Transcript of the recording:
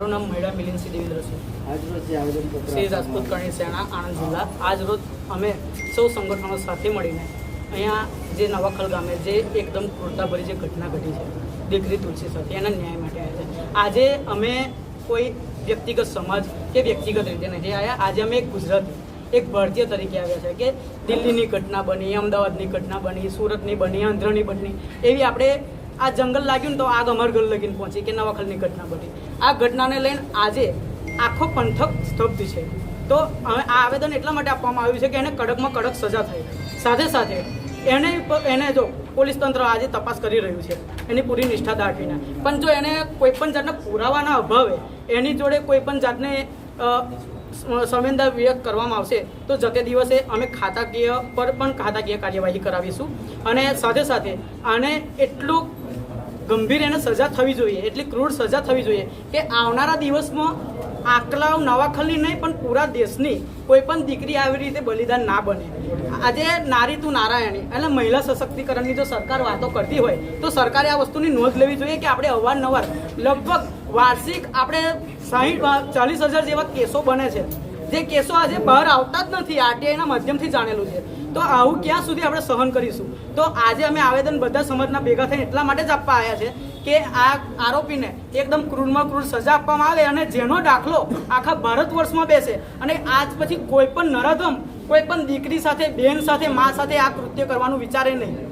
મારું નામ મહિડા મિલિનસિંહ આજરોજ જે શ્રી રાજપૂત કરણી સેના આણંદ જિલ્લા. આજ રોજ અમે સૌ સંગઠનો સાથે મળીને અહીંયા જે નવાખલ ગામે જે એકદમ ક્રૂરતાભરી જે ઘટના ઘટી છે દીકરી તુલસી સાથે એના ન્યાય માટે આવ્યા છે. આજે અમે કોઈ વ્યક્તિગત સમાજ કે વ્યક્તિગત રીતે નથી આવ્યા આજે અમે એક ગુજરાતી એક ભારતીય તરીકે આવ્યા છે કે દિલ્હીની ઘટના બની અમદાવાદની ઘટના બની સુરતની બની આંધ્રની બની. એવી આપણે આ જંગલ લાગ્યું ને તો આગ અમાર ઘર લગીને પહોંચી કે નવાખલની ઘટના બની. આ ઘટનાને લઈને આજે આખો પંથક સ્તબ્ધ છે. તો હવે આ આવેદન એટલા માટે આપવામાં આવ્યું છે કે એને કડકમાં કડક સજા થઈ સાથે સાથે એને એને જો પોલીસ તંત્ર આજે તપાસ કરી રહ્યું છે, એની પૂરી નિષ્ઠા દાખવીને. પણ જો એને કોઈ પણ જાતના પુરાવાના અભાવે એની જોડે કોઈ પણ જાતને સંવેદના વ્યક્ત કરવામાં આવશે, તો જતે દિવસે અમે ખાતાકીય પર પણ ખાતાકીય કાર્યવાહી કરાવીશું. અને સાથે સાથે આને એટલું ગંભીર એને સજા થવી જોઈએ, એટલી ક્રૂર સજા થવી જોઈએ કે આવનારા દિવસમાં આકલાવ નવાખલની નહીં, પણ પૂરા દેશની કોઈ પણ દીકરી આવી રીતે બલિદાન ના બને. આજે નારી તું નારાયણી એટલે મહિલા સશક્તિકરણની જો સરકાર વાતો કરતી હોય, તો સરકારે આ વસ્તુની નોંધ લેવી જોઈએ કે આપણે અવારનવાર લગભગ વાર્ષિક આપણે સાહીઠ, ચાલીસ હજાર જેવા કેસો બને છે. જે કેસો આજે બહાર આવતા જ નથી આરટીઆઈના માધ્યમથી જાણેલું છે. તો આવું ક્યાં સુધી આપણે સહન કરીશું? તો આજે અમે આવેદન બધા સમાજના ભેગા થઈને એટલા માટે જ આપવા આવ્યા છે કે આ આરોપીને એકદમ ક્રૂરમાં ક્રૂર સજા આપવામાં આવે અને જેનો દાખલો આખા ભારત વર્ષમાં બેસે અને આજ પછી કોઈ પણ નરાધમ, કોઈ પણ દીકરી સાથે બહેન સાથે, મા સાથે આ કૃત્ય કરવાનું વિચારે નહીં.